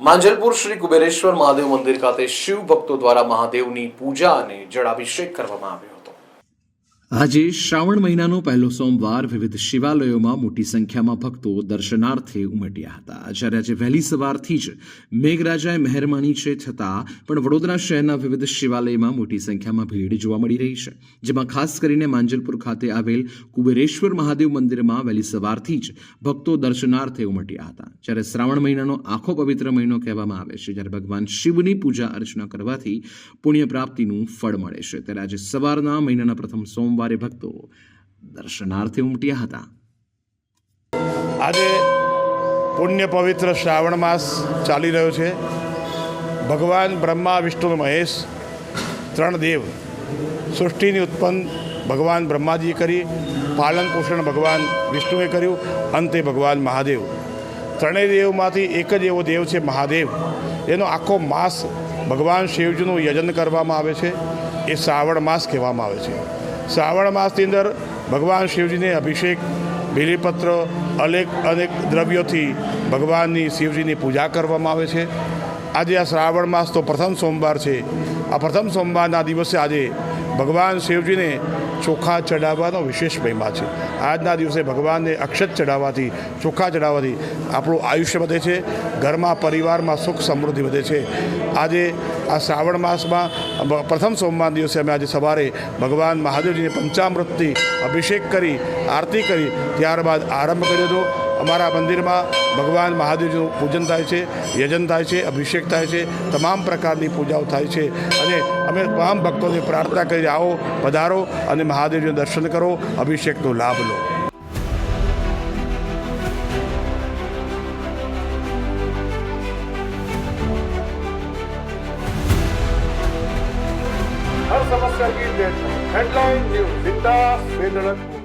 માંજલપુર શ્રી કુબેરેશ્વર મહાદેવ મંદિર ખાતે શિવ ભક્તો દ્વારા મહાદેવની પૂજા અને જળાભિષેક કરવામાં આવ્યો. આજે શ્રાવણ મહિનાનો પહેલો સોમવાર વિવિધ શિવાલયોમાં મોટી સંખ્યામાં ભક્તો દર્શનાર્થે ઉમટ્યા હતા. જ્યારે આજે વહેલી સવારથી જ મેઘરાજાએ મહેરમાની છે છતાં પણ વડોદરા શહેરના વિવિધ શિવાલયમાં મોટી સંખ્યામાં ભીડ જોવા મળી રહી છે. જેમાં ખાસ કરીને માંજલપુર ખાતે આવેલ કુબેરેશ્વર મહાદેવ મંદિરમાં વહેલી સવારથી જ ભક્તો દર્શનાર્થે ઉમટ્યા હતા. જ્યારે શ્રાવણ મહિનાનો આખો પવિત્ર મહિનો કહેવામાં આવે છે, જ્યારે ભગવાન શિવની પૂજા અર્ચના કરવાથી પુણ્ય પ્રાપ્તિનું ફળ મળે છે. ત્યારે આજે સવારના મહિનાના પ્રથમ સોમવારે ભક્તો દર્શનાર્થે ઉમટ્યા હતા. આજે પુણ્ય પવિત્ર શ્રાવણ માસ ચાલી રહ્યો છે. ભગવાન બ્રહ્મા, વિષ્ણુ, મહેશ ત્રણ દેવ સૃષ્ટિની ઉત્પન્ન ભગવાન બ્રહ્માજીએ કરી, પાલન પોષણ ભગવાન વિષ્ણુએ કર્યું, અંતે ભગવાન મહાદેવ. ત્રણેય દેવમાંથી એક જ એવો દેવ છે મહાદેવ. એનો આખો માસ ભગવાન શિવજીનું યજન કરવામાં આવે છે. એ શ્રાવણ માસ કહેવામાં આવે છે. શ્રાવણ માસની અંદર ભગવાન શિવજીને અભિષેક, બિલીપત્ર અનેક અનેક દ્રવ્યોથી ભગવાનની શિવજીની પૂજા કરવામાં આવે છે. આજે આ શ્રાવણ માસ તો પ્રથમ સોમવાર છે. આ પ્રથમ સોમવારના દિવસે આજે ભગવાન શિવજીને ચોખા ચડાવવાનો વિશેષ મહિમા છે. આજના દિવસે ભગવાનને અક્ષત ચડાવવાથી, ચોખા ચડાવવાથી આપણું આયુષ્ય વધે છે, ઘરમાં, પરિવારમાં સુખ સમૃદ્ધિ વધે છે. આજે આ શ્રાવણ માસમાં પ્રથમ સોમવાર દિવસે અમે આજે સવારે ભગવાન મહાદેવજીને પંચામૃતથી અભિષેક કરી, આરતી કરી, ત્યારબાદ આરંભ કર્યો હતો. અમારા મંદિરમાં ભગવાન મહાદેવનું પૂજન થાય છે, યજન થાય છે, અભિષેક થાય છે, તમામ પ્રકારની પૂજાઓ થાય છે. અને અમે તમામ ભક્તોને પ્રાર્થના કરી આવો, પધારો અને મહાદેવજીનું દર્શન કરો, અભિષેકનો લાભ લો. સમસ્યા હેડલાઇન ન્યૂઝ